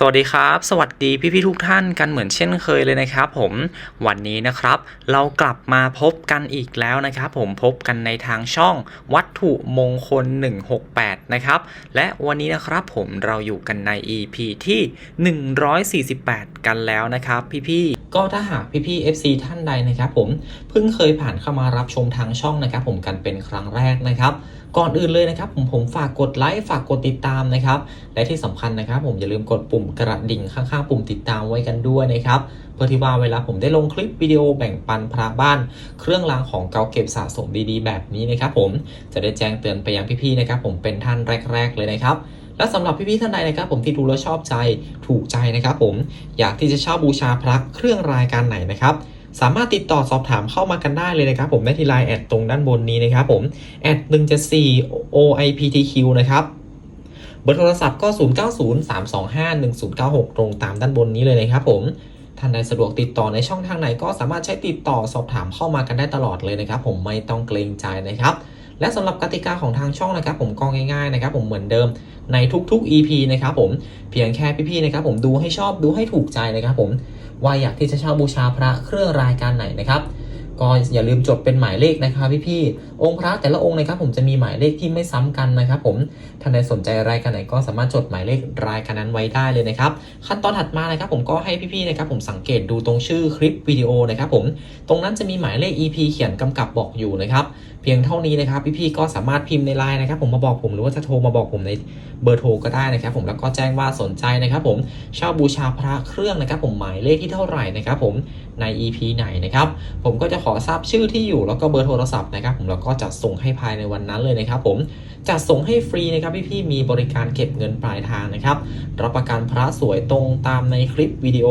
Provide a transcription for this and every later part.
สวัสดีครับ สวัสดีพี่ๆทุกท่านกันเหมือนเช่นเคยเลยนะครับผมวันนี้นะครับเรากลับมาพบกันอีกแล้วนะครับผมพบกันในทางช่องวัตถุมงคล 168 นะครับและวันนี้นะครับผมเราอยู่กันใน EP ที่ 148 กันแล้วนะครับพี่ๆก็ถ้าหากพี่ๆ FC ท่านใดนะครับผมเพิ่งเคยผ่านเข้ามารับชมทางช่องนะครับผมกันเป็นครั้งแรกนะครับ ก่อนอื่นเลยนะครับผมผมฝากกดไลค์ฝากกดติดตามนะครับและที่สำคัญนะครับ ผมอย่าลืมกดปุ่มกระดิ่งข้างๆ ปุ่มติดตามไว้กันด้วยนะครับเพื่อที่ว่าเวลาผมได้ลงคลิปวิดีโอแบ่งปันพระบ้าน เครื่องรางของเก่าเก็บสะสมดีๆ แบบนี้นะครับ ผมจะได้แจ้งเตือนไปยังพี่ๆนะครับ ผมเป็นท่านแรก ๆ เลยนะครับและสำหรับพี่ๆท่านใดนะครับ ผมที่ดูแล้วชอบใจถูกใจนะครับ ผมอยากที่จะเช่าบูชาพระเครื่องรายการไหนนะครับ สามารถติดต่อสอบถามเข้ามากันได้เลยนะครับผมได้ที่ไลน์แอดตรงด้านบนนี้นะครับผมแอด174 OIPTQ นะครับเบอร์โทรศัพท์ก็ 0903251096 ตรงตามด้านบนนี้เลยนะครับผมท่านใดสะดวกติดต่อในช่องทางไหนก็สามารถใช้ติดต่อสอบถามเข้ามากันได้ตลอดเลยนะครับ ผมไม่ต้องเกรงใจนะครับ และสำหรับกติกาของทางช่องนะครับ ผมก็ง่ายๆนะครับ ผมเหมือนเดิมในทุกๆ EP นะครับผมเพียงแค่พี่ๆนะครับ ผมดูให้ชอบดูให้ถูกใจนะครับ ผม ว่าอยากที่จะเช่าบูชาพระเครื่องรายการไหนนะครับก็อย่าลืมจดเป็นหมายเลขนะครับพี่ๆองค์พระแต่ละองค์นะครับผมจะมีหมายเลขที่ไม่ซ้ำกันนะครับผมท่านใดสนใจรายการไหนก็สามารถจดหมายเลขรายการนั้นไว้ได้เลยนะครับขั้นตอนถัดมานะครับผมก็ให้พี่ๆนะครับผมสังเกตดูตรงชื่อคลิปวิดีโอนะครับผมตรงนั้นจะมีหมายเลข EP เขียนกำกับบอกอยู่นะครับเพียงเท่านี้นะครับพี่ๆก็สามารถพิมพ์ในไลน์นะครับผมมาบอกผมหรือว่าจะโทรมาบอกผมในเบอร์โทรก็ได้นะครับผมแล้วก็แจ้งว่าสนใจนะครับผมเช่าบูชาพระเครื่องนะครับผมหมายเลขที่เท่าไหร่นะครับผมใน EP ไหนนะครับผมก็จะขอทราบชื่อที่อยู่แล้วก็เบอร์โทรศัพท์นะครับผมแล้วก็จะส่งให้ภายในวันนั้นเลยนะครับผม จัดส่งให้ฟรีนะครับพี่ๆมีบริการเก็บเงินปลายทางนะครับ รับประกันพระสวยตรงตามในคลิปวิดีโอ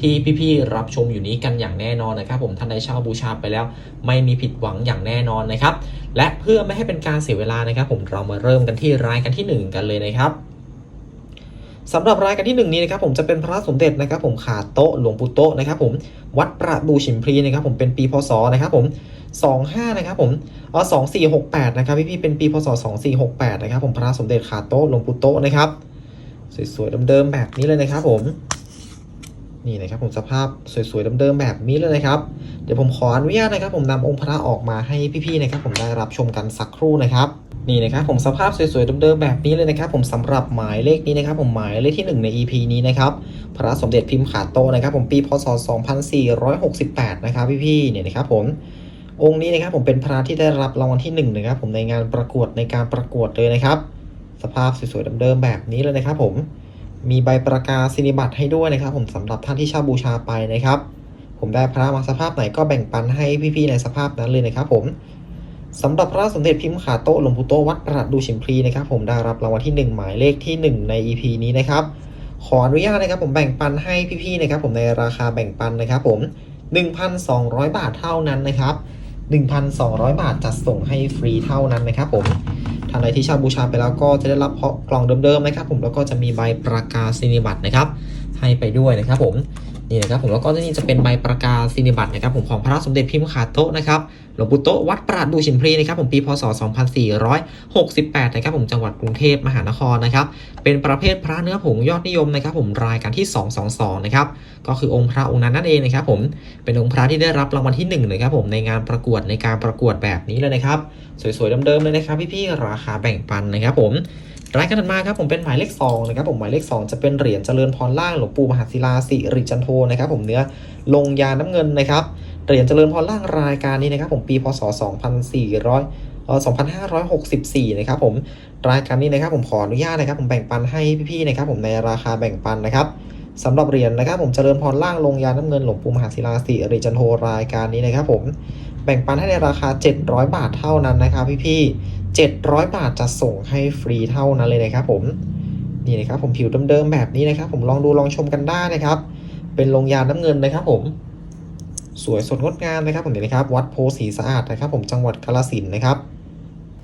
ที่พี่ๆรับชมอยู่นี้กันอย่างแน่นอนนะครับ ผมท่านใดเช่าบูชาไปแล้ว ไม่มีผิดหวังอย่างแน่นอนนะครับ และเพื่อไม่ให้เป็นการเสียเวลานะครับ ผมเรามาเริ่มกันที่รายกันที่หนึ่งกันเลยนะครับสำหรับรายการที่หนึ่งนี้นะครับผมจะเป็นพระสมเด็จนะครับ ผมขาโตหลวงปู่โตนะครับ ผมวัดประดูฉิมพลีนะครับ ผมเป็นปีพศนะครับ ผม 25 นะครับผมอ๋อ2468 นะครับพี่พี่เป็นปีพศ 2468 นะครับผมพระสมเด็จขาโต๊ะหลวงปู่โต๊ะนะครับ สวยๆเดิมๆแบบนี้เลยนะครับผมนี่นะครับผมสภาพสวยๆเดิมๆแบบนี้เลยนะครับ เดี๋ยวผมขออนุญาตนะครับ ผมนำองค์พระออกมาให้พี่ๆนะครับ ผมได้รับชมกันสักครู่นะครับนี่นะครับผมสภาพสวยๆเดิมๆแบบนี้เลยนะครับ ผมสำหรับหมายเลขนี้นะครับ ผมหมายเลขที่ 1 ใน EP นี้นะครับพระสมเด็จพิมพ์ขาโตนะครับ ผมปีพศ 2468 นะครับพี่ๆเนี่ยนะครับผม องค์นี้นะครับผมเป็นพระที่ได้รับรางวัลที่1นะครับผมในงานประกวดในการประกวดเลยนะครับ สภาพสวยๆเดิมๆแบบนี้เลยนะครับ ผมมีใบประกาศนียบัตรให้ด้วยนะครับ ผมสำหรับท่านที่ช่าบูชาไปนะครับ ผมได้พระมาสภาพไหนก็แบ่งปันให้พี่ๆในสภาพนั้นเลยนะครับ ผมสำหรับพระสมเด็จพิมพ์ขาโต๊ะหลวงปู่โตวัดประดูชิมพลีนะครับ ผมได้รับรางวัลที่ 1 หมายเลขที่ 1 ใน EP นี้นะครับ ขออนุญาตนะครับ ผมแบ่งปันให้พี่ๆนะครับ ผมในราคาแบ่งปันนะครับ ผม 1,200 บาทเท่านั้นนะครับ 1,200 บาทจัดส่งให้ฟรีเท่านั้นนะครับผมท่านใดที่เช่าบูชาไปแล้วก็จะได้รับเพาะกล่องเดิมๆนะครับผมแล้วก็จะมีใบประกาศนียบัตรนะครับ ให้ไปด้วยนะครับผม นี่นะครับผมแล้วก็นี่จะเป็นใบประกาศนียบัตรนะครับผมของพระสมเด็จพิมพ์ขาโตะนะครับหลวงปู่โตะวัดประดูชิมพลีนะครับผมปีพศ 2468นะครับผมจังหวัดกรุงเทพมหานครนะครับเป็นประเภทพระเนื้อผงยอดนิยมนะครับผมรายการที่ 222นะครับก็คือองค์พระองค์นั้นนั่นเองนะครับผมเป็นองค์พระที่ได้รับรางวัลที่1นะครับผมในงานประกวดในการประกวดแบบนี้เลยนะครับ สวยๆเดิมๆเลยนะครับพี่ๆราคาแบ่งปันนะครับผม รายการถัดมาครับผมเป็นหมายเลข2นะครับผมหมายเลข 2 จะเป็นเหรียญเจริญพรล่างหลวงปู่มหาศิลาสิริจันโทนะครับผมเนื้อลงยาน้ำเงินนะครับเหรียญเจริญพรล่างรายการนี้นะครับผมปีพศ 2400เอ่อ2564 นะครับผมรายการนี้นะครับผมขออนุญาตนะครับผมแบ่งปันให้พี่ๆนะครับผมในราคาแบ่งปันนะครับสำหรับเหรียญนะครับผมเจริญพรล่างลงยาน้ำเงินหลวงปู่มหาศิลาสิริจันโทรายการนี้นะครับผมแบ่งปันให้ในราคา 700 บาทเท่านั้นนะครับพี่ๆ 700 บาทจะส่งให้ฟรีเท่านั้นเลยนะครับผมนี่นะครับผมผิวเดิมๆแบบนี้นะครับ ผมลองดูลองชมกันได้นะครับ เป็นลงยาน้ำเงินนะครับ ผม สวยสดงดงามนะครับ ผมเดี๋ยวนะครับ วัดโพสีสะอาดนะครับ ผมจังหวัดกาฬสินนะครับ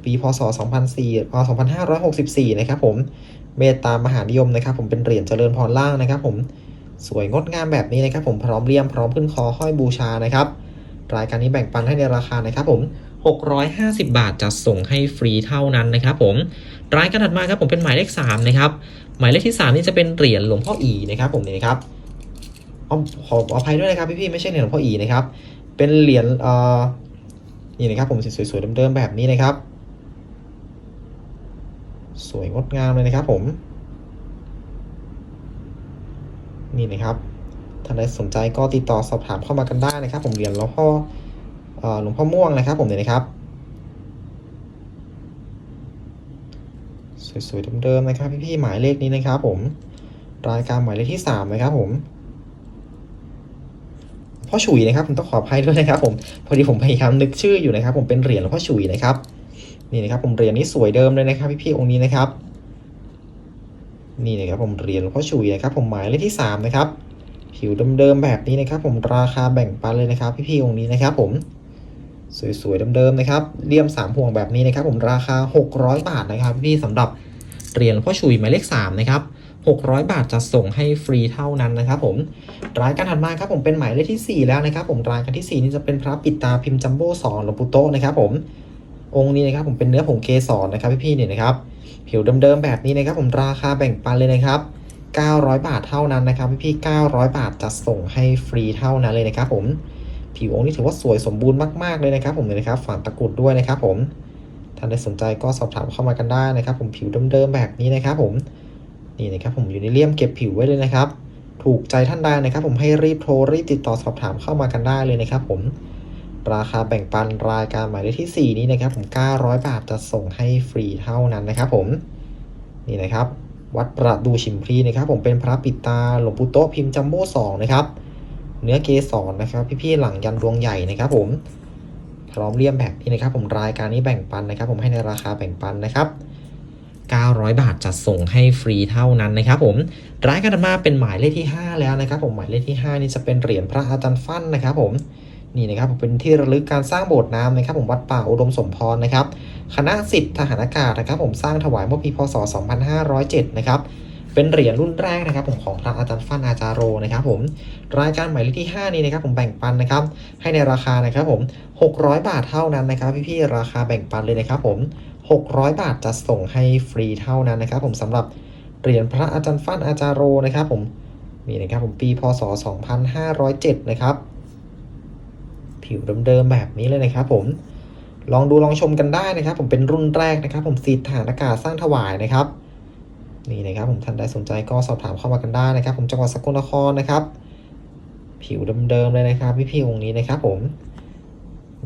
ปีพศ 2004พศ2564 นะครับ ผมเมตตามหานิยมนะครับ ผมเป็นเหรียญเจริญพรล่างนะครับ ผมสวยงดงามแบบนี้นะครับ ผมพร้อมเลี่ยมพร้อมขึ้นคอห้อยบูชานะครับรายการนี้แบ่งปันให้ในราคานะครับ ผม 650 บาทจะส่งให้ฟรีเท่านั้นนะครับผมรายการถัดมาครับผมเป็นหมายเลข3นะครับหมายเลขที่ 3 นี่จะเป็นเหรียญหลวงพ่ออีนะครับผมนี่นะครับเอขออภัยด้วยนะครับพี่ๆไม่ใช่เหรียญหลวงพ่ออีนะครับเป็นเหรียญเอ่อนี่นะครับผมสวยๆเดิมๆแบบนี้นะครับ สวยงดงามเลยนะครับผมนี่นะครับท่านใดสนใจก็ติดต่อสอบถามเข้ามากันได้นะครับ ผมเหรียญหลวงพ่อ หลวงพ่อม่วงนะครับผมเนี่ยนะครับ สวยๆเดิมๆนะครับพี่ๆหมายเลขนี้นะครับผมรายการหมายเลขที่สามนะครับผมพ่อฉุยนะครับผมต้องขออภัยด้วยนะครับ ผมพอดีผมพยายามนึกชื่ออยู่นะครับ ผมเป็นเหรียญหลวงพ่อฉุยนะครับนี่นะครับ ผมเหรียญนี้สวยเดิมเลยนะครับพี่ๆองค์นี้นะครับ นี่นะครับผมเหรียญหลวงพ่อฉุยนะครับ ผมหมายเลขที่สามนะครับผิวเดิมๆแบบนี้นะครับ ผมราคาแบ่งปันเลยนะครับ พี่ๆองค์นี้นะครับ ผม สวยๆเดิมๆนะครับเลี่ยมสามห่วงแบบนี้นะครับผมราคา 600 บาทนะครับพี่สำหรับเหรียญพ่อฉุยหมายเลขสามนะครับ600 บาทจะส่งให้ฟรีเท่านั้นนะครับผมรายการถัดมาครับผมเป็นหมายเลขที่ 4 แล้วนะครับผมรายการที่ 4 นี่จะเป็นพระปิดตาพิมพ์จัมโบ้สอนหลวงปู่โตนะครับผมองค์นี้นะครับผมเป็นเนื้อผงเกสรนะครับพี่ๆเนี่ยนะครับผิวเดิมๆแบบนี้นะครับผมราคาแบ่งปันเลยนะครับ900 บาทเท่านั้นนะครับพี่ๆ900 บาทจะส่งให้ฟรีเท่านั้นเลยนะครับผม ผิวองค์นี้ถือว่าสวยสมบูรณ์มากๆเลยนะครับ ผมเนี่ยนะครับฝานตะกรุดด้วยนะครับ ผมท่านใดสนใจก็สอบถามเข้ามากันได้นะครับ ผมผิวเดิมๆแบบนี้นะครับ ผมนี่นะครับผมอยู่ในเลี่ยมเก็บผิวไว้เลยนะครับ ถูกใจท่านใดนะครับ ผมให้รีบโทรรีบติดต่อสอบถามเข้ามากันได้เลยนะครับ ผมราคาแบ่งปันรายการหมายเลขที่ 4 นี้นะครับ ผม 900 บาทจะส่งให้ฟรีเท่านั้นนะครับ ผมนี่นะครับ วัดประดูชิมพลีนะครับ ผมเป็นพระปิตาหลวงปู่โตพิมพ์จัมโบ้สองนะครับ เนื้อเกสรนะครับ พี่ๆหลังยันดวงใหญ่นะครับ ผมพร้อมเลี่ยมแบบนี้นะครับ ผมรายการนี้แบ่งปันนะครับ ผมให้ในราคาแบ่งปันนะครับ900 บาทจะส่งให้ฟรีเท่านั้นนะครับ ผมรายการมาเป็นหมายเลขที่ 5 แล้วนะครับ ผมหมายเลขที่ 5 นี่จะเป็นเหรียญพระอาจารย์ฟั่นนะครับ ผมนี่นะครับผมเป็นที่ระลึกการสร้างโบสถ์น้ำนะครับ ผมวัดป่าอุดมสมพรนะครับ คณะสิทธิ์ทหารอากาศนะครับ ผมสร้างถวายเมื่อปีพศ 2507 นะครับ เป็นเหรียญรุ่นแรกนะครับผมของพระอาจารย์ฟันอาจารโรนะครับผมรายการหมายเลขที่ 5 นี้นะครับผมแบ่งปันนะครับให้ในราคานะครับผม 600 บาทเท่านั้นนะครับพี่ๆราคาแบ่งปันเลยนะครับผม 600 บาทจะส่งให้ฟรีเท่านั้นนะครับผมสำหรับเหรียญพระอาจารย์ฟันอาจารโรนะครับผมนี่นะครับผมปีพศ 2507 นะครับ ผิวเดิมๆแบบนี้เลยนะครับผมลองดูลองชมกันได้นะครับ ผมเป็นรุ่นแรกนะครับ ผมสิทธิ์ทหารอากาศสร้างถวายนะครับ นี่นะครับผมท่านใดสนใจก็สอบถามเข้ามากันได้นะครับ ผมจังหวัดสกลนครนะครับ ผิวเดิมๆเลยนะครับพี่ๆองค์นี้นะครับผม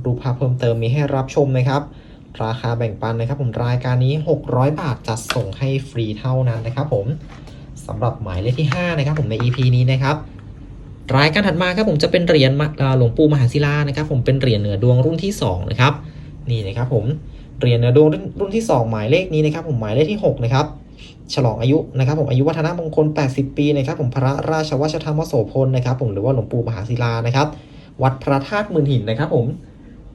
รูปภาพเพิ่มเติมมีให้รับชมนะครับราคาแบ่งปันนะครับ ผมรายการนี้ 600 บาทจัดส่งให้ฟรีเท่านั้นนะครับ ผมสำหรับหมายเลขที่ 5 นะครับ ผมใน EP นี้นะครับ รายการถัดมาครับผมจะเป็นเหรียญหลวงปู่มหาศิลานะครับ ผมเป็นเหรียญเหนือดวงรุ่นที่ 2 นะครับ นี่นะครับ ผมเหรียญเหนือดวงรุ่นที่ 2 หมายเลขนี้นะครับ ผมหมายเลขที่ 6 นะครับ ฉลองอายุนะครับผมอายุวัฒนมงคล 80 ปีนะครับผมพระราชวัชธรรมโสพลนะครับผมหรือว่าหลวงปู่มหาศิลานะครับวัดพระธาตุมื่นหินนะครับผม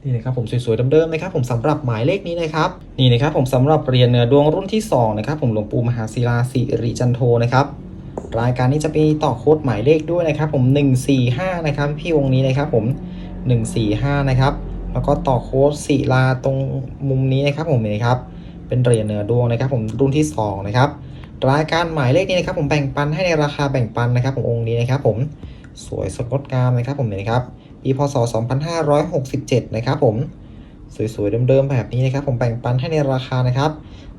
นี่นะครับผมสวยๆเดิมๆนะครับผมสำหรับหมายเลขนี้นะครับนี่นะครับผมสำหรับเหรียญเนื้อดวงรุ่นที่2นะครับผมหลวงปู่มหาศิลาสิริจันโทนะครับรายการนี้จะมีต่อโค้ดหมายเลขด้วยนะครับผม 145 นะครับพี่วงนี้นะครับผม 145 นะครับแล้วก็ต่อโค้ดศิลาตรงมุมนี้นะครับผมนี่นครับเป็นเหรียญเนื้อดวงนะครับผมรุ่นที่2นะครับ รายการหมายเลขนี้นะครับผมแบ่งปันให้ในราคาแบ่งปันนะครับผมองค์นี้นะครับผมสวยสดงดงามนะครับผมนี่นะครับปีพศ 2567 นะครับผมสวยๆเดิมๆแบบนี้นะครับผมแบ่งปันให้ในราคานะครับ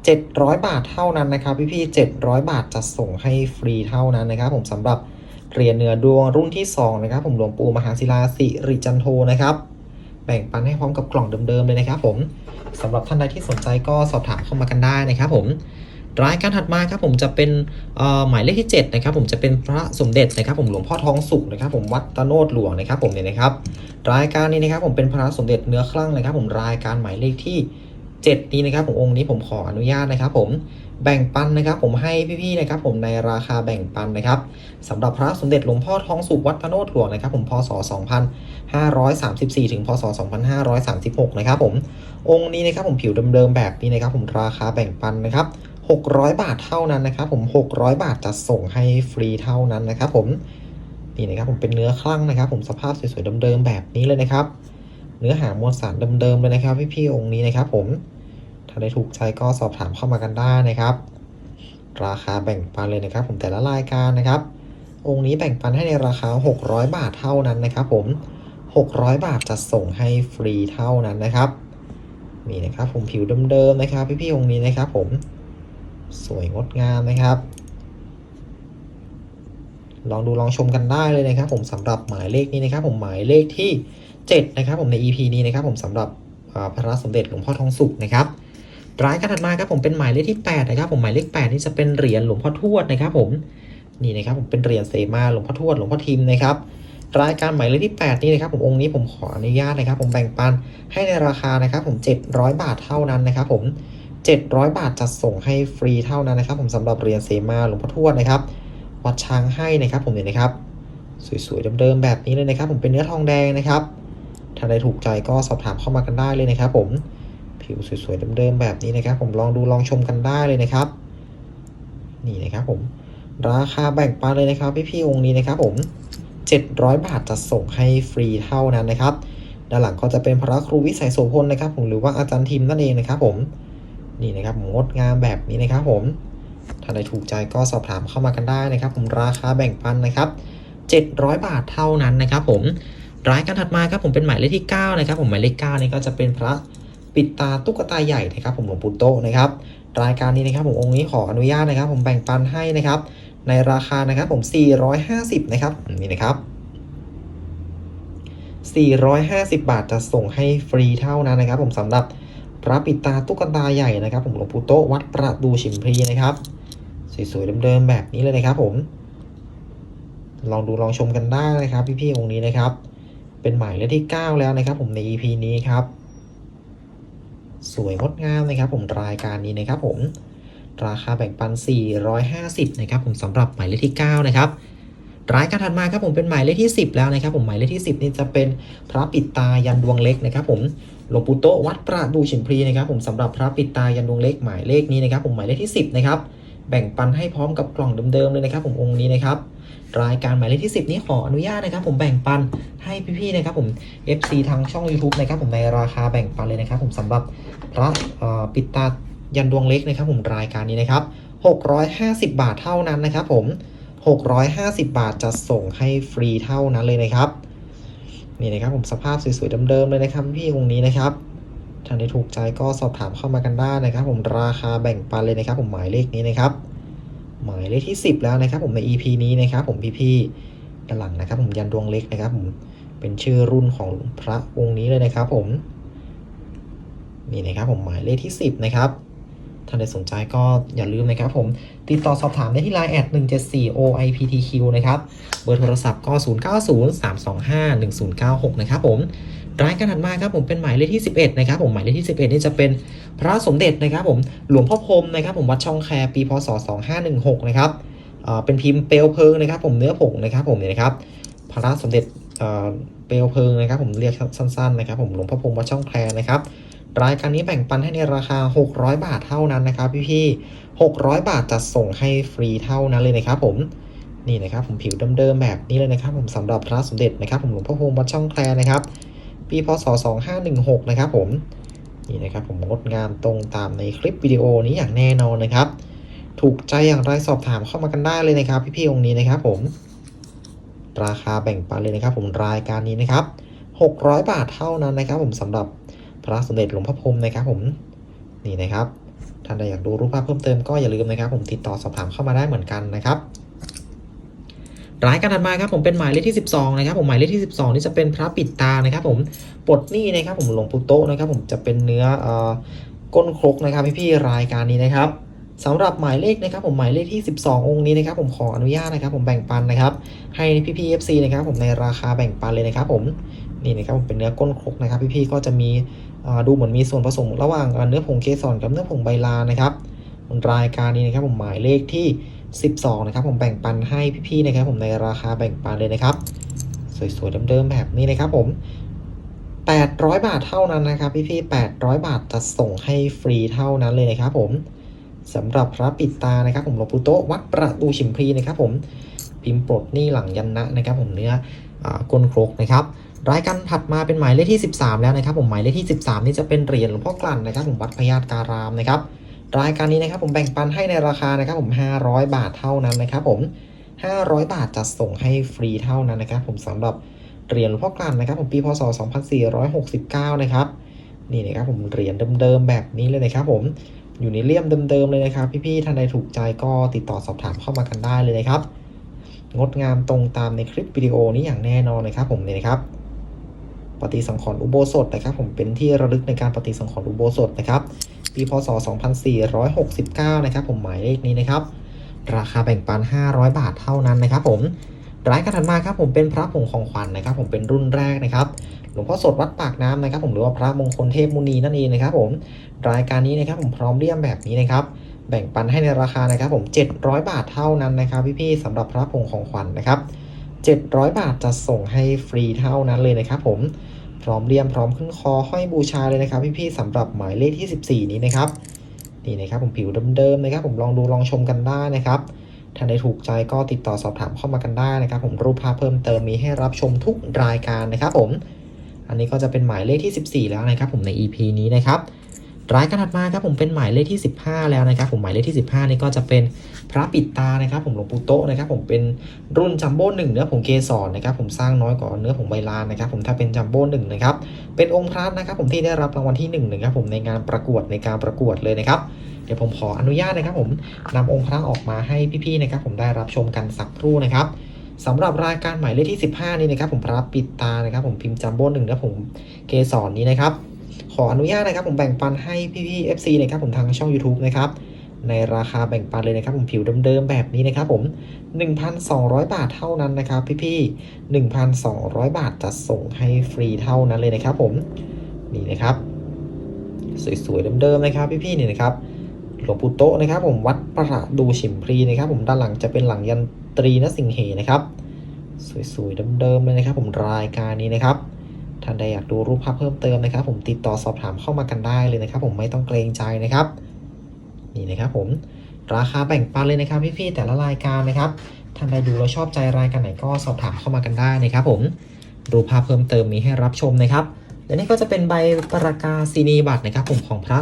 700 บาทเท่านั้นนะครับพี่ๆ700 บาทจะส่งให้ฟรีเท่านั้นนะครับ ผมสำหรับเหรียญเนื้อดวงรุ่นที่2นะครับผมหลวงปู่มหาศิลาสิริจันโทนะครับแบ่งปันให้พร้อมกับกล่องเดิมๆเลยนะครับ ผมสำหรับท่านใดที่สนใจก็สอบถามเข้ามากันได้นะครับ ผม รายการถัดมาครับผมจะเป็นหมายเลขที่7นะครับผมจะเป็นพระสมเด็จนะครับผมหลวงพ่อทองสุขนะครับผมวัดตะโนดหลวงนะครับผมเนี่ยนะครับรายการนี้นะครับผมเป็นพระสมเด็จเนื้อคลั่งนะครับผมรายการหมายเลขที่ 7 นี้นะครับผมองค์นี้ผมขออนุญาตนะครับผมแบ่งปันนะครับผมให้พี่ๆนะครับผมในราคาแบ่งปันนะครับสำหรับพระสมเด็จหลวงพ่อทองสุขวัดตะโนดหลวงนะครับผมพศ 2534 ถึงพศ 2536 นะครับผมองค์นี้นะครับผมผิวเดิมๆแบบนี้นะครับผมราคาแบ่งปันนะครับ 600 บาทเท่านั้นนะครับผม 600 บาทจะส่งให้ฟรีเท่านั้นนะครับผม นี่นะครับผมเป็นเนื้อคลั่งนะครับ ผมสภาพสวยๆเดิมๆแบบนี้เลยนะครับ เนื้อหามวลสารเดิมๆเลยนะครับพี่ๆองค์นี้นะครับผม ถ้าได้ถูกใจก็สอบถามเข้ามากันได้นะครับ ราคาแบ่งปันเลยนะครับ ผมแต่ละรายการนะครับ องค์นี้แบ่งปันให้ในราคา 600 บาทเท่านั้นนะครับ ผม 600 บาทจะส่งให้ฟรีเท่านั้นนะครับ นี่นะครับผมผิวเดิมๆนะครับ พี่ๆองค์นี้นะครับ ผม สวยงดงามนะครับ ลองดูลองชมกันได้เลยนะครับ ผมสำหรับหมายเลขนี้นะครับ ผมหมายเลขที่ 7 นะครับ ผมใน EP นี้นะครับ ผมสำหรับพระสมเด็จหลวงพ่อทองสุขนะครับรายการถัดมาครับผมเป็นหมายเลขที่8นะครับผมหมายเลข8นี่จะเป็นเหรียญหลวงพ่อทวดนะครับ ผมนี่นะครับผมเป็นเหรียญเสมาหลวงพ่อทวดหลวงพ่อทิมนะครับรายการหมายเลขที่ 8 นี่นะครับผมองค์นี้ผมขออนุญาตนะครับ ผมแบ่งปันให้ในราคานะครับ ผม 700 บาทเท่านั้นนะครับ ผม 700 บาทจะส่งให้ฟรีเท่านั้นนะครับ ผมสำหรับเหรียญเสมาหลวงพ่อทวดนะครับ วัดช้างให้นะครับ ผมเนี่ยนะครับ สวยๆเดิมๆแบบนี้เลยนะครับ ผมเป็นเนื้อทองแดงนะครับถ้าใดถูกใจก็สอบถามเข้ามากันได้เลยนะครับ ผมผิวสวยๆเดิมๆแบบนี้นะครับ ผมลองดูลองชมกันได้เลยนะครับ นี่นะครับ ผมราคาแบ่งปันเลยนะครับ พี่ๆองค์นี้นะครับ ผม 700 บาทจะส่งให้ฟรีเท่านั้นนะครับด้านหลังก็จะเป็นพระครูวิสัยโสพลนะครับ ผมหรือว่าอาจารย์ทิมนั่นเองนะครับ ผม นี่นะครับงดงามแบบนี้นะครับผมถ้าใดถูกใจก็สอบถามเข้ามากันได้นะครับ ผมราคาแบ่งปันนะครับ 700 บาทเท่านั้นนะครับ ผมรายการถัดมาครับผมเป็นหมายเลขที่ 9 นะครับ ผมหมายเลข9นี่ก็จะเป็นพระปิดตาตุ๊กตาใหญ่นะครับ ผมหลวงปู่โตนะครับรายการนี้นะครับผมองค์นี้ขออนุญาตนะครับ ผมแบ่งปันให้นะครับ ในราคานะครับผม 450 นะครับนี่นะครับ 450 บาทจะส่งให้ฟรีเท่านั้นนะครับ ผมสำหรับ พระปิดตาตุ๊กตาใหญ่นะครับ ผมหลวงปู่โตวัดประดูฉิมพีนะครับ สวยๆเดิมๆแบบนี้เลยนะครับ ผม ลองดูลองชมกันได้นะครับ พี่ๆองค์นี้นะครับ เป็นหมายเลขที่ 9 แล้วนะครับ ผมใน EP นี้ครับ สวยงดงามนะครับ ผมรายการนี้นะครับ ผม ราคาแบ่งปัน 450 นะครับ ผมสำหรับหมายเลขที่ 9 นะครับรายการถัดมาครับผมเป็นหมายเลขที่ 10 แล้วนะครับ ผมหมายเลขที่ 10 นี่จะเป็นพระปิดตายันดวงเล็กนะครับ ผม หลวงปู่โตวัดประดูฉิมพลีนะครับผมสำหรับพระปิดตายันดวงเล็กหมายเลขนี้นะครับผมหมายเลขที่ 10นะครับแบ่งปันให้พร้อมกับกล่องเดิมๆเลยนะครับ ผมองค์นี้นะครับรายการหมายเลขที่ 10 นี้ขออนุญาตนะครับ ผมแบ่งปันให้พี่ๆนะครับ ผม FC ทางช่อง YouTube นะครับผมในราคาแบ่งปันเลยนะครับ ผมสำหรับพระปิดตายันดวงเล็กนะครับ ผมรายการนี้นะครับ650 บาทเท่านั้นนะครับ ผม 650 บาทจะส่งให้ฟรีเท่านั้นเลยนะครับ นี่นะครับผมสภาพสวยๆเดิมๆเลยนะครับพี่องค์นี้นะครับถ้าได้ถูกใจก็สอบถามเข้ามากันได้นะครับ ผมราคาแบ่งปันเลยนะครับ ผมหมายเลขนี้นะครับ หมายเลขที่ 10 แล้วนะครับ ผมใน EP นี้นะครับ ผมพี่ๆด้านหลังนะครับ ผมยันดวงเล็กนะครับ ผมเป็นชื่อรุ่นของพระองค์นี้เลยนะครับ ผมนี่นะครับผมหมายเลขที่ 10 นะครับ ท่านใดสนใจก็อย่าลืมนะครับผม ติดต่อสอบถามได้ที่ Line แอด174 OIPTQ นะครับ เบอร์โทรศัพท์ก็ 0903251096 นะครับผม รายการถัดมาครับผมเป็นหมายเลขที่ 11 นะครับผมหมายเลขที่ 11 นี่จะเป็นพระสมเด็จนะครับผมหลวงพ่อพรมนะครับผมวัดช่องแคปีพศ 2516 นะครับเป็นพิมพ์เปลวเพลิงนะครับ ผมเนื้อผงนะครับผมเนี่ยนะครับพระสมเด็จเอ่อเปลวเพลิงนะครับ ผมเรียกสั้นๆนะครับ ผมหลวงพ่อพรมวัดช่องแคนะครับ รายการนี้แบ่งปันให้ในราคา 600 บาทเท่านั้นนะครับพี่ๆ600 บาทจะส่งให้ฟรีเท่านั้นเลยนะครับผมนี่นะครับผมผิวเดิมๆแบบนี้เลยนะครับ ผมสำหรับพระสมเด็จนะครับ ผมหลวงพ่อพรหมวัดช่องแคลนะครับ ปีพศ 2516 นะครับผมนี่นะครับผมงดงามตรงตามในคลิปวิดีโอนี้อย่างแน่นอนนะครับ ถูกใจอย่างไรสอบถามเข้ามากันได้เลยนะครับ พี่ๆองค์นี้นะครับ ผม ราคาแบ่งปันเลยนะครับ ผมรายการนี้นะครับ 600 บาทเท่านั้นนะครับ ผมสำหรับ พระสมเด็จหลวงพ่อพรมนะครับผมนี่นะครับท่านใดอยากดูรูปภาพเพิ่มเติมก็อย่าลืมนะครับ ผมติดต่อสอบถามเข้ามาได้เหมือนกันนะครับรายการถัดมาครับผมเป็นหมายเลขที่ 12นะครับผมหมายเลขที่ 12 นี่จะเป็นพระปิดตานะครับ ผมปลดหนี้นะครับ ผมหลวงปู่โตนะครับผมจะเป็นเนื้อเอ่อก้นครกนะครับพี่ๆรายการนี้นะครับสำหรับหมายเลขนะครับ ผมหมายเลขที่ 12 องค์นี้นะครับ ผมขออนุญาตนะครับ ผมแบ่งปันนะครับ ให้พี่ๆ FC นะครับ ผมในราคาแบ่งปันเลยนะครับ ผม นี่นะครับผมเป็นเนื้อก้นครกนะครับ พี่ๆก็จะมีดูเหมือนมีส่วนผสมระหว่างเนื้อผงเกสรกับเนื้อผงใบลานนะครับรายการนี้นะครับผมหมายเลขที่ 12 นะครับ ผมแบ่งปันให้พี่ๆนะครับ ผมในราคาแบ่งปันเลยนะครับ สวยๆเดิมๆแบบนี้นะครับผม 800 บาทเท่านั้นนะครับ พี่ๆ800 บาทจะส่งให้ฟรีเท่านั้นเลยนะครับ ผมสำหรับพระปิดตานะครับ ผมหลวงปู่โตวัดประตูฉิมพลีนะครับ ผมพิมพ์ปลดหนี่หลังยันนะนะครับ ผมเนื้ออก้นครกนะครับ รายการถัดมาเป็นหมายเลขที่ 13 แล้วนะครับ ผมหมายเลขที่ 13 นี่จะเป็นเหรียญหลวงพ่อกลั่นนะครับผมวัดพญาตการามนะครับรายการนี้นะครับผมแบ่งปันให้ในราคานะครับผม 500 บาทเท่านั้นนะครับผม 500 บาทจะส่งให้ฟรีเท่านั้นนะครับ ผมสำหรับเหรียญหลวงพ่อกลั่นนะครับ ผมปีพศ 2469 นะครับนี่นะครับผมเหรียญเดิมๆแบบนี้เลยนะครับ ผมอยู่ในเลี่ยมเดิมๆเลยนะครับ พี่ๆท่านใดถูกใจก็ติดต่อสอบถามเข้ามากันได้เลยนะครับงดงามตรงตามในคลิปวิดีโอนี้อย่างแน่นอนนะครับผมเนี่ยนะครับ ปฏิสังขรณ์อุโบสถนะครับ ผมเป็นที่ระลึกในการปฏิสังขรณ์อุโบสถนะครับ ปีพศ 2469 นะครับ ผมหมายเลขนี้นะครับ ราคาแบ่งปัน 500 บาทเท่านั้นนะครับ ผมรายการถัดมาครับผมเป็นพระผงของขวัญนะครับ ผมเป็นรุ่นแรกนะครับหลวงพ่อสดวัดปากน้ำนะครับ ผมหรือว่าพระมงคลเทพมุนีนั่นเองนะครับ ผมรายการนี้นะครับผมพร้อมเลี่ยมแบบนี้นะครับ แบ่งปันให้ในราคานะครับ ผม 700 บาทเท่านั้นนะครับ พี่ๆสำหรับพระผงของขวัญนะครับ 700 บาทจะส่งให้ฟรีเท่านั้นเลยนะครับผมพร้อมเลี่ยมพร้อมขึ้นคอห้อยบูชาเลยนะครับ พี่ๆสำหรับหมายเลขที่ 14 นี้นะครับนี่นะครับผมผิวเดิมๆนะครับ ผมลองดูลองชมกันได้นะครับถ้าได้ถูกใจก็ติดต่อสอบถามเข้ามากันได้นะครับ ผมรูปภาพเพิ่มเติมมีให้รับชมทุกรายการนะครับ ผม อันนี้ก็จะเป็นหมายเลขที่ 14 แล้วนะครับ ผมใน EP นี้นะครับ รายการถัดมาครับผมเป็นหมายเลขที่ 15 แล้วนะครับผมหมายเลขที่ 15 นี่ก็จะเป็นพระปิดตานะครับผมหลวงปู่โตนะครับผมเป็นรุ่นจัมโบ้หนึ่งเนื้อผงเกสรนะครับผมสร้างน้อยกว่าเนื้อผงใบลานนะครับผมถ้าเป็นจัมโบ้หนึ่งนะครับเป็นองค์พระนะครับผมที่ได้รับรางวัลที่1นนะครับผมในงานประกวดในการประกวดเลยนะครับเดี๋ยวผมขออนุญาตนะครับผมนำองค์พระออกมาให้พี่ๆนะครับผมได้รับชมกันสักครู่นะครับสำหรับรายการหมายเลขที่ 15 นี่นะครับผมพระปิดตานะครับผมพิมพ์จัมโบ้หนึ่งนะผมเกสรนี้นะครับ ขออนุญาตนะครับผมแบ่งปันให้พี่ๆ FC นะครับผมทางช่อง YouTube นะครับในราคาแบ่งปันเลยนะครับผมผิวเดิมๆแบบนี้นะครับผม 1,200 บาทเท่านั้นนะครับ พี่ๆ1,200 บาทจะส่งให้ฟรีเท่านั้นเลยนะครับผมนี่นะครับ สวยๆเดิมๆนะครับ พี่ๆนี่นะครับหลวงปู่โตนะครับ ผมวัดประดูฉิมพลีนะครับ ผมด้านหลังจะเป็นหลังยันตรีนสิงเหนะครับ สวยๆเดิมๆเลยนะครับ ผมรายการนี้นะครับ ท่านใดอยากดูรูปภาพเพิ่มเติมนะครับ ผมติดต่อสอบถามเข้ามากันได้เลยนะครับ ผมไม่ต้องเกรงใจนะครับนี่นะครับผมราคาแบ่งปันเลยนะครับพี่ๆแต่ละรายการนะครับท่านใดดูแล้วชอบใจรายการไหนก็สอบถามเข้ามากันได้นะครับ ผมรูปภาพเพิ่มเติมมีให้รับชมนะครับและนี่ก็จะเป็นใบประกาศนียบัตรนะครับ ผมของพระ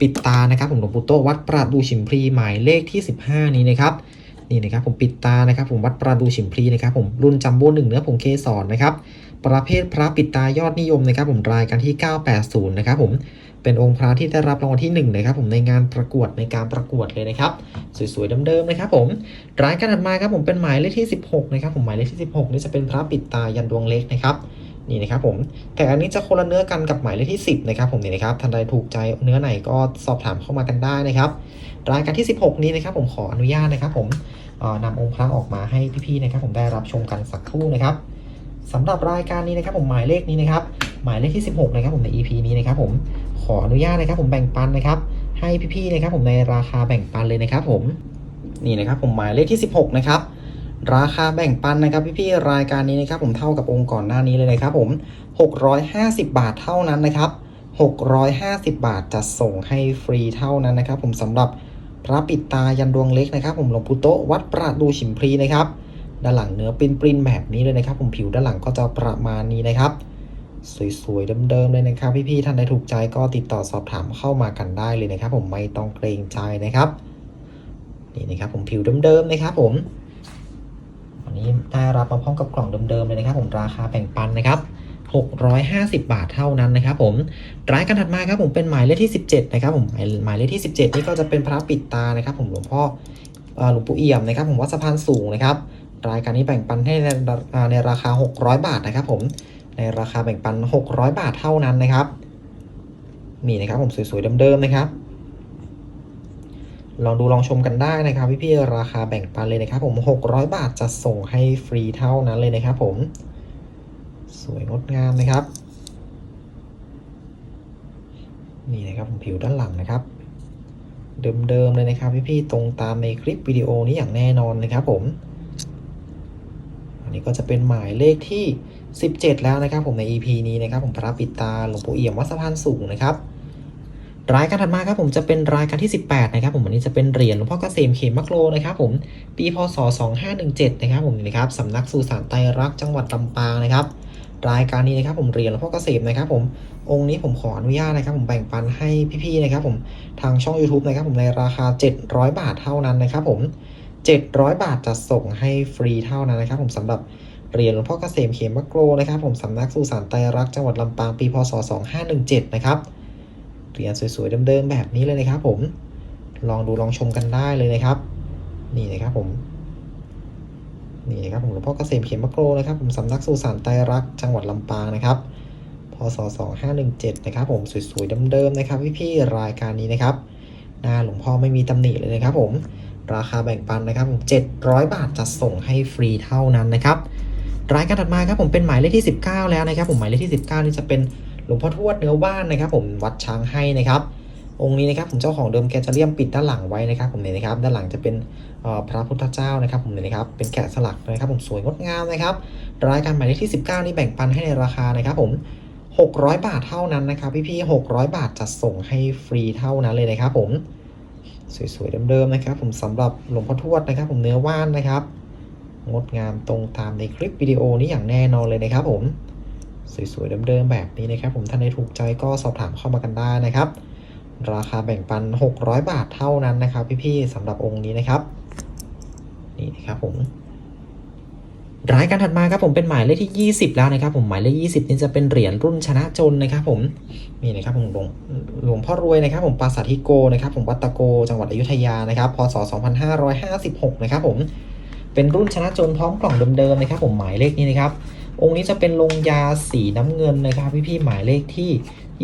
ปิดตานะครับ ผมหลวงปู่โตวัดประดูฉิมพลีหมายเลขที่ 15 นี้นะครับนี่นะครับผมปิดตานะครับ ผมวัดประดูฉิมพลีนะครับ ผมรุ่นจัมโบ้หนึ่งเนื้อผงเกสรนะครับ ประเภทพระปิดตายอดนิยมนะครับผมรายการที่ 980 นะครับผมเป็นองค์พระที่ได้รับรางวัลที่1นะครับผมในงานประกวดในการประกวดเลยนะครับ สวยๆเดิมๆนะครับผมรายการถัดมาครับผมเป็นหมายเลขที่ 16 นะครับผมหมายเลขที่ 16 นี่จะเป็นพระปิดตายันดวงเล็กนะครับนี่นะครับผมแต่อันนี้จะคนละเนื้อกันกับหมายเลขที่ 10 นะครับผมนี่นะครับท่านใดถูกใจเนื้อไหนก็สอบถามเข้ามากันได้นะครับ รายการที่ 16 นี้นะครับผมขออนุญาตนะครับผมนำองค์พระออกมาให้พี่ๆนะครับผมได้รับชมกันสักครู่นะครับ สำหรับรายการนี้นะครับผมหมายเลขนี้นะครับหมายเลขที่ 16 นะครับผมใน EP นี้นะครับผมขออนุญาตนะครับผมแบ่งปันนะครับให้พี่ๆนะครับผมในราคาแบ่งปันเลยนะครับผมนี่นะครับผมหมายเลขที่ 16 นะครับราคาแบ่งปันนะครับพี่ๆรายการนี้นะครับผมเท่ากับองค์ก่อนหน้านี้เลยนะครับผม 650 บาทเท่านั้นนะครับ 650 บาทจะส่งให้ฟรีเท่านั้นนะครับ ผมสำหรับพระปิดตายันดวงเล็กนะครับ ผมหลวงปู่โตวัดประดูฉิมพลีนะครับ ด้านหลังเนื้อปรินปรินแบบนี้เลยนะครับผมผิวด้านหลังก็จะประมาณนี้นะครับ สวยๆเดิมๆเลยนะครับ พี่ๆท่านใดถูกใจก็ติดต่อสอบถามเข้ามากันได้เลยนะครับ ผมไม่ต้องเกรงใจนะครับนี่นะครับผมผิวเดิมๆนะครับ ผมวันนี้ได้รับมาพร้อมกับกล่องเดิมๆเลยนะครับ ผมราคาแบ่งปันนะครับ650 บาทเท่านั้นนะครับผมร้ายการถัดมาครับผมเป็นหมายเลขที่ 17 นะครับผมหมายเลขที่ 17 นี่ก็จะเป็นพระปิดตานะครับ ผมหลวงพ่อหลวงปู่เอี่ยมนะครับ ผมวัดสะพานสูงนะครับ รายการนี้แบ่งปันให้ในอ่าในราคา 600 บาทนะครับผมในราคาแบ่งปัน 600 บาทเท่านั้นนะครับนี่นะครับผมสวยๆเดิมๆนะครับลองดูลองชมกันได้นะครับพี่ๆราคาแบ่งปันเลยนะครับ ผม 600 บาทจะส่งให้ฟรีเท่านั้นเลยนะครับ ผมสวยงดงามนะครับ นี่นะครับผมผิวด้านหลังนะครับ เดิมๆเลยนะครับพี่ๆตรงตามในคลิปวิดีโอนี้อย่างแน่นอนนะครับผม นี่ก็จะเป็นหมายเลขที่ 17 แล้วนะครับ ผมใน EP นี้นะครับ ผมพระปิตาหลวงปู่เอี่ยมวัดสะพานสูงนะครับรายการถัดมาครับผมจะเป็นรายการที่ 18 นะครับ ผมอันนี้จะเป็นเหรียญหลวงพ่อเกษมเขมมักโลนะครับ ผมปีพศ 2517 นะครับ ผมนี่นะครับสำนักสุสานไตรรักจังหวัดลำปางนะครับ รายการนี้นะครับ ผมเหรียญหลวงพ่อเกษมนะครับ ผมองค์นี้ผมขออนุญาตนะครับ ผมแบ่งปันให้พี่ๆนะครับ ผมทางช่อง YouTube นะครับ ผมในราคา 700 บาทเท่านั้นนะครับ ผม 700 บาทจะส่งให้ฟรีเท่านั้นนะครับ ผมสำหรับเหรียญหลวงพ่อเกษมเขมมะโกรนะครับ ผมสำนักสุสานไตรรักจังหวัดลำปางปีพศ 2517 นะครับเหรียญสวยๆเดิมๆแบบนี้เลยนะครับ ผมลองดูลองชมกันได้เลยนะครับ นี่นะครับผมนี่นะครับผมหลวงพ่อเกษมเขมมะโกรนะครับผมสำนักสุสานไตรรักจังหวัดลำปางนะครับพศ 2517 นะครับ ผมสวยๆเดิมๆนะครับพี่ๆรายการนี้นะครับหน้าหลวงพ่อไม่มีตำหนิเลยนะครับ ผม ราคาแบ่งปันนะครับผม700 บาทจะส่งให้ฟรีเท่านั้นนะครับรายการถัดมาครับผมเป็นหมายเลขที่ 19 แล้วนะครับ ผมหมายเลขที่ 19 นี่จะเป็นหลวงพ่อทวดเนื้อว่านนะครับ ผมวัดช้างให้นะครับ องค์นี้นะครับผมเจ้าของเดิมแกจะเลี่ยมปิดด้านหลังไว้นะครับ ผมเนี่ยนะครับ ด้านหลังจะเป็นพระพุทธเจ้านะครับ ผมเนี่ยนะครับเป็นแกะสลักนะครับ ผมสวยงดงามนะครับ รายการหมายเลขที่ 19 นี่แบ่งปันให้ในราคานะครับ ผม 600 บาทเท่านั้นนะครับ พี่ๆ600 บาทจะส่งให้ฟรีเท่านั้นเลยนะครับ ผม สวยๆเดิมๆนะครับ ผมสำหรับหลวงพ่อทวดนะครับ ผมเนื้อว่านนะครับ งดงามตรงตามในคลิปวิดีโอนี้อย่างแน่นอนเลยนะครับ ผมสวยๆเดิมๆแบบนี้นะครับ ผมท่านใดถูกใจก็สอบถามเข้ามากันได้นะครับ ราคาแบ่งปัน 600 บาทเท่านั้นนะครับ พี่ๆสำหรับองค์นี้นะครับ นี่นะครับผม รายการถัดมาครับผมเป็นหมายเลขที่ 20 แล้วนะครับ ผมหมายเลข 20 นี่จะเป็นเหรียญรุ่นชนะจนนะครับ ผมนี่นะครับผมหลวงหลวงพ่อรวยนะครับ ผมปราสาททิโกนะครับ ผมวัดตะโกจังหวัดอยุธยานะครับพศ 2556 นะครับ ผมเป็นรุ่นชนะจนพร้อมกล่องเดิมๆนะครับ ผมหมายเลขนี้นะครับ องค์นี้จะเป็นลงยาสีน้ำเงินนะครับ พี่ๆหมายเลขที่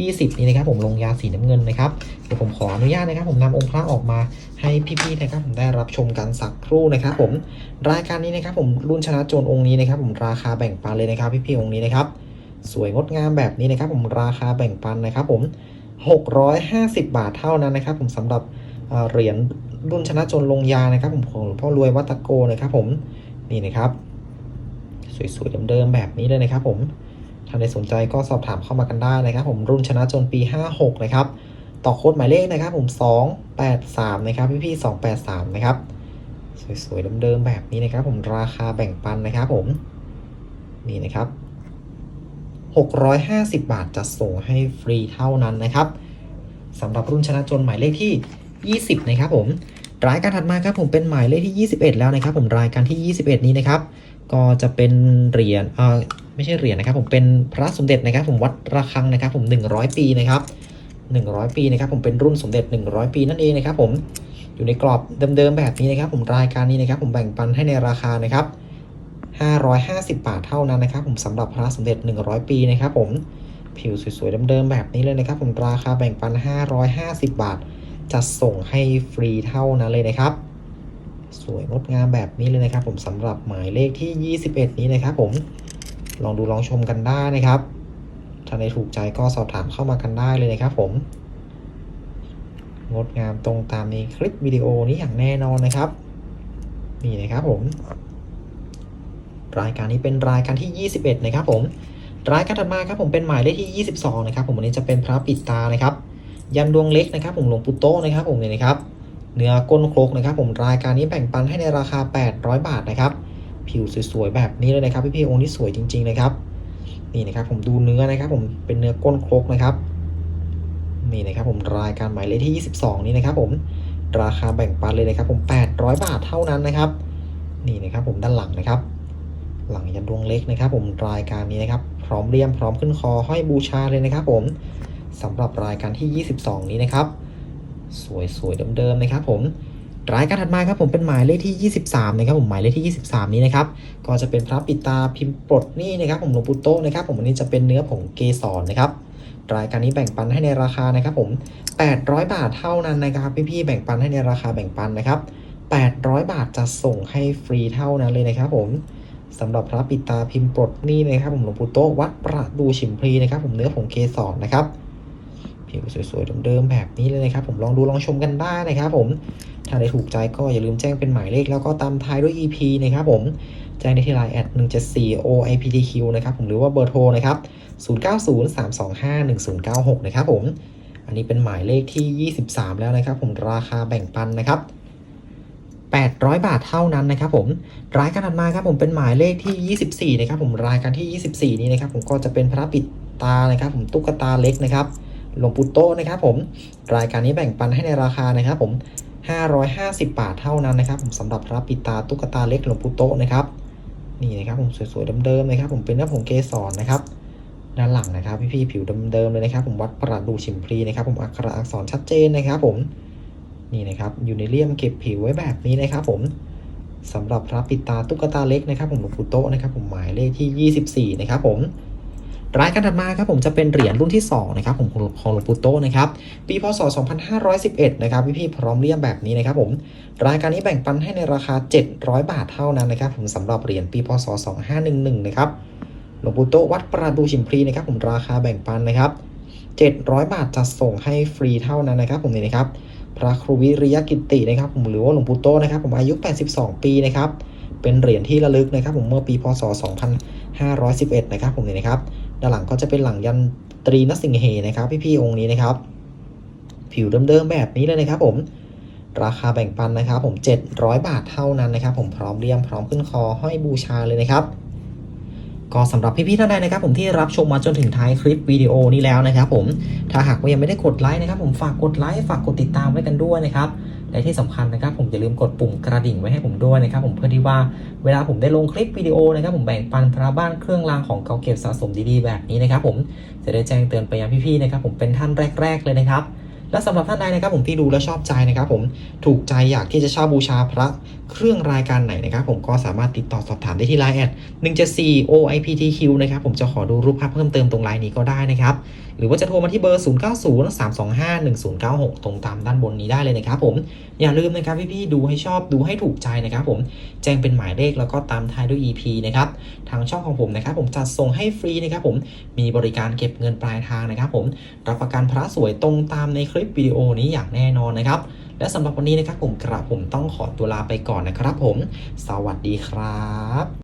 20 นี้นะครับผมลงยาสีน้ำเงินนะครับเดี๋ยวผมขออนุญาตนะครับ ผมนำองค์พระออกมาให้พี่ๆนะครับ ผมได้รับชมกันสักครู่นะครับ ผมรายการนี้นะครับ ผมรุ่นชนะโจรองค์นี้นะครับ ผมราคาแบ่งปันเลยนะครับ พี่ๆองค์นี้นะครับ สวยงดงามแบบนี้นะครับ ผมราคาแบ่งปันนะครับ ผม 650 บาทเท่านั้นนะครับ ผมสำหรับเหรียญรุ่นชนะโจรลงยานะครับ ผมของหลวงพ่อรวยวัตโกนะครับ ผมนี่นะครับ สวยๆเดิมๆแบบนี้เลยนะครับ ผม ท่านใดสนใจก็สอบถามเข้ามากันได้นะครับ ผมรุ่นชนะจรปี 56 นะครับ ต่อโค้ดหมายเลขนะครับ ผม 283 นะครับ พี่ๆ283 นะครับ สวยๆเดิมๆแบบนี้นะครับ ผมราคาแบ่งปันนะครับ ผม นี่นะครับ 650 บาทจะส่งให้ฟรีเท่านั้นนะครับสำหรับรุ่นชนะจนหมายเลขที่ 20 นะครับ ผมรายการถัดมาครับผมเป็นหมายเลขที่ 21 แล้วนะครับ ผมรายการที่ 21 นี้นะครับ ก็จะเป็นเหรียญเอ่อ ไม่ใช่เหรียญนะครับ ผมเป็นพระสมเด็จนะครับ ผมวัดระฆังนะครับ ผม 100 ปีนะครับ100 ปีนะครับ ผมเป็นรุ่นสมเด็จ 100 ปีนั่นเองนะครับ ผมอยู่ในกรอบเดิมๆแบบนี้นะครับ ผมรายการนี้นะครับ ผมแบ่งปันให้ในราคานะครับ 550 บาทเท่านั้นนะครับ ผมสำหรับพระสมเด็จ 100 ปีนะครับ ผมผิวสวยๆเดิมๆแบบนี้เลยนะครับ ผมราคาแบ่งปัน 550 บาทจะส่งให้ฟรีเท่านั้นเลยนะครับ สวยงดงามแบบนี้เลยนะครับ ผมสำหรับหมายเลขที่ 21 นี้นะครับ ผม ลองดูลองชมกันได้นะครับ ถ้าในถูกใจก็สอบถามเข้ามากันได้เลยนะครับผม งดงามตรงตามในคลิปวิดีโอนี้อย่างแน่นอนนะครับ นี่นะครับผม รายการนี้เป็นรายการที่ 21 นะครับผม รายการถัดมาครับผมเป็นหมายเลขที่ 22 นะครับ ผมวันนี้จะเป็นพระปิดตานะครับยันดวงเล็กนะครับผมหลวงปู่โตนะครับผมเนี่ยนะครับ เนื้อก้นโครกนะครับ ผมรายการนี้แบ่งปันให้ในราคา 800 บาทนะครับ ผิวสวยๆแบบนี้เลยนะครับพี่ๆองค์นี้สวยจริงๆนะครับนี่นะครับผมดูเนื้อนะครับ ผมเป็นเนื้อก้นโครกนะครับนี่นะครับผมรายการหมายเลขที่ 22 นี้นะครับ ผมราคาแบ่งปันเลยนะครับ ผม 800 บาทเท่านั้นนะครับ นี่นะครับผมด้านหลังนะครับ หลังยันดวงเล็กนะครับ ผมรายการนี้นะครับ พร้อมเรียมพร้อมขึ้นคอห้อยบูชาเลยนะครับ ผมสำหรับรายการที่ 22 นี้นะครับ สวยๆเดิมๆนะครับ ผม รายการถัดมาครับผมเป็นหมายเลขที่ 23 นะครับผมหมายเลขที่ 23 นี้นะครับก็จะเป็นพระปิตาพิมพ์ปลดนี่นะครับผมหลวงปู่โตนะครับผมอันนี้จะเป็นเนื้อผงเกสรนะครับรายการนี้แบ่งปันให้ในราคานะครับผม 800 บาทเท่านั้นนะครับพี่ๆแบ่งปันให้ในราคาแบ่งปันนะครับ 800 บาทจะส่งให้ฟรีเท่านั้นเลยนะครับผมสำหรับพระปิตาพิมพ์ปลดนี่นะครับผมหลวงปู่โตวัดประดูฉิมพลีนะครับผมเนื้อผงเกสรนะครับผิวสวยๆเดิมๆแบบนี้เลยนะครับผมลองดูลองชมกันได้นะครับผมถ้าได้ถูกใจก็อย่าลืมแจ้งเป็นหมายเลข แล้วก็ตามท้ายด้วย EP นะครับผม แจ้งได้ที่ไลน์แอด174 OIPTQ นะครับผมหรือว่าเบอร์โทรนะครับ 0903251096 นะครับผม อันนี้เป็นหมายเลขที่ 23 แล้วนะครับผมราคาแบ่งปันนะครับ800 บาทเท่านั้นนะครับผมรายการถัดมาครับผมเป็นหมายเลขที่ 24 นะครับผมรายการที่ 24 นี้นะครับผมก็จะเป็นพระปิดตานะครับผมตุ๊กตาเล็กนะครับหลวงปู่โตนะครับผมรายการนี้แบ่งปันให้ในราคานะครับผม 550 บาทเท่านั้นนะครับ ผมสำหรับพระปิตาตุ๊กตาเล็กหลวงปู่โตนะครับนี่นะครับผมสวยๆเดิมๆนะครับ ผมเป็นเนื้อผงเกสรนะครับด้านหลังนะครับ พี่ๆผิวเดิมๆเลยนะครับ ผมวัดประดูชิมพลีนะครับ ผมอักขระอักษรชัดเจนนะครับ ผมนี่นะครับอยู่ในเลี่ยมเก็บผิวไว้แบบนี้นะครับ ผมสำหรับพระปิตาตุ๊กตาเล็กนะครับ ผมหลวงปู่โตนะครับ ผมหมายเลขที่ 24 นะครับ ผม รายการถัดมาครับผมจะเป็นเหรียญรุ่นที่2นะครับผมของหลวงปู่โตนะครับปีพศ 2511 นะครับพี่ๆพร้อมเลี่ยมแบบนี้นะครับผมรายการนี้แบ่งปันให้ในราคา 700 บาทเท่านั้นนะครับผมสำหรับเหรียญปีพศ 2511 นะครับหลวงปู่โตวัดประดูชิมพลีนะครับผมราคาแบ่งปันนะครับ 700 บาทจะส่งให้ฟรีเท่านั้นนะครับผมนี่นะครับพระครูวิริยกิตินะครับผมหรือว่าหลวงปู่โตนะครับผมอายุ 82 ปีนะครับเป็นเหรียญที่ระลึกนะครับผมเมื่อปีพศ 2511 นะครับผมนี่นะครับ ด้านหลังก็จะเป็นหลังยันตรีนัสิงเหนะครับ พี่ๆองค์นี้นะครับ ผิวเดิมๆแบบนี้เลยนะครับ ผม ราคาแบ่งปันนะครับ ผม 700 บาทเท่านั้นนะครับ ผมพร้อมเลี่ยมพร้อมขึ้นคอห้อยบูชาเลยนะครับก็สำหรับพี่ๆท่านใดนะครับ ผมที่รับชมมาจนถึงท้ายคลิปวิดีโอนี้แล้วนะครับ ผมถ้าหากว่ายังไม่ได้กดไลค์นะครับ ผมฝากกดไลค์ฝากกดติดตามไว้กันด้วยนะครับ และที่สำคัญนะครับผมอย่าลืมกดปุ่มกระดิ่งไว้ให้ผมด้วยนะครับผมเพื่อที่ว่าเวลาผมได้ลงคลิปวิดีโอนะครับผมแบ่งปันพระบ้านเครื่องรางของเก่าเก็บสะสมดีๆ แบบนี้นะครับผมจะได้แจ้งเตือนไปยังพี่ๆนะครับผมเป็นท่านแรก ๆ เลยนะครับและสำหรับท่านใดนะครับผมที่ดูและชอบใจนะครับผมถูกใจอยากที่จะเช่าบูชาพระเครื่องรายการไหนนะครับผมก็สามารถติดต่อสอบถามได้ที่ Line แอด174 OIPTQ นะครับผมจะขอดูรูปภาพเพิ่มเติมตรงไลน์นี้ก็ได้นะครับ รือว่าจะโทรมาที่เบอร์ 0903251096 ตรงตามด้านบนนี้ได้เลยนะครับผม อย่าลืมนะครับพี่ๆดูให้ชอบดูให้ถูกใจนะครับผม แจ้งเป็นหมายเลขแล้วก็ตามท้ายด้วย EP นะครับ ทางช่องของผมนะครับผมจัดส่งให้ฟรีนะครับผม มีบริการเก็บเงินปลายทางนะครับผม รับประกันพระสวยตรงตามในคลิปวิดีโอนี้อย่างแน่นอนนะครับ และสำหรับวันนี้นะครับผมกระผมต้องขอตัวลาไปก่อนนะครับผม สวัสดีครับ